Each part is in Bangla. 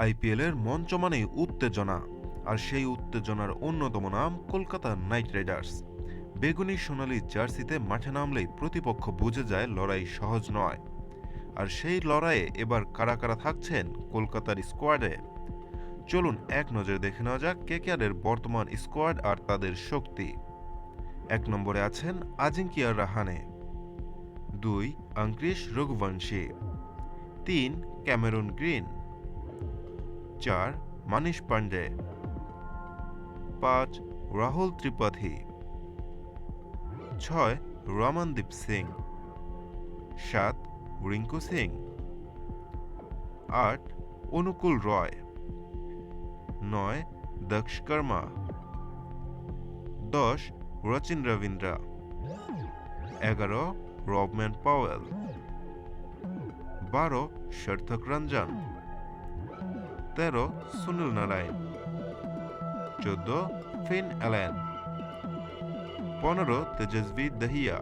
আইপিএলের মঞ্চ মানেই উত্তেজনা, আর সেই উত্তেজনার অন্যতম নাম কলকাতা নাইট রাইডার্স। বেগুনি সোনালি জার্সিতে মাঠে নামলেই প্রতিপক্ষ বুঝে যায় লড়াই সহজ নয়। আর সেই লড়াইয়ে এবার কারা কারা থাকছেন কলকাতার স্কোয়াডে? চলুন এক নজরে দেখে নেওয়া যাক কেকেআরের বর্তমান স্কোয়াড আর তাদের শক্তি। এক নম্বরে আছেন আজিঙ্কিয়া রাহানে। দুই অঙ্কৃশ রঘুবংশী। তিন, ক্যামেরন গ্রিন। চার মানিশ পান্ডে পাঁচ, রাহুল ত্রিপাঠী। ছয়, রমনদীপ সিং। সাত, রিঙ্কু সিং। আট, অনুকূল রয়। নয় দক্ষ কর্মা দশ, রচিন রবীন্দ্রা। এগারো রবম্যান পাওয়েল। বারো, সার্থক রঞ্জন। তেরো, সুনীল নারায়ণ চোদ্দ, ফিন অ্যালেন। পনেরো, তেজস্বী দহিয়া।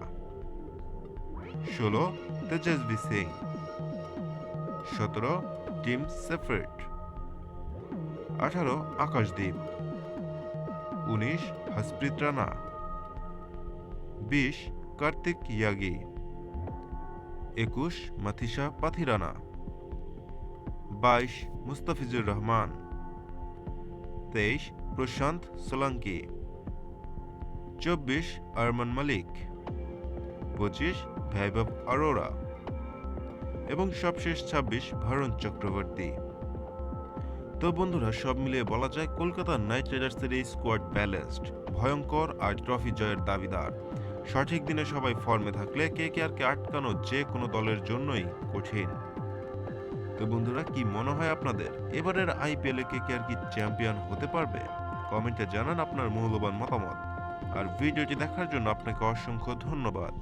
ষোলো, তেজস্বী সিং। সতেরো, টিম সেফ্রেট আঠারো আকাশদ্বীপ উনিশ, হসপ্রীত রানা। বিশ, কার্তিক ইয়াগি। একুশ মাথিসা পাথিরানা। বাইশ মুস্তাফিজুর রহমান, তেইশ প্রশান্ত সোলাঙ্কি, চব্বিশ আরমান মালিক, পঁচিশ ভাইভব অরোরা এবং সবশেষ ছাব্বিশ ভরণ চক্রবর্তী। তো বন্ধুরা, সব মিলিয়ে বলা যায় কলকাতা নাইট রাইডার্সের এই স্কোয়াড ব্যালেন্সড, ভয়ঙ্কর আর ট্রফি জয়ের দাবিদার। সঠিক দিনে সবাই ফর্মে থাকলে কে কে আটকানো যে কোনো দলের জন্যই কঠিন। তো বন্ধুরা, কি মনে হয় আপনাদের? এবারের এ কে কে আর কি চ্যাম্পিয়ন হতে পারবে? কমেন্টে জানান আপনার মূল্যবান মতামত। আর ভিডিওটি দেখার জন্য আপনাকে অসংখ্য ধন্যবাদ।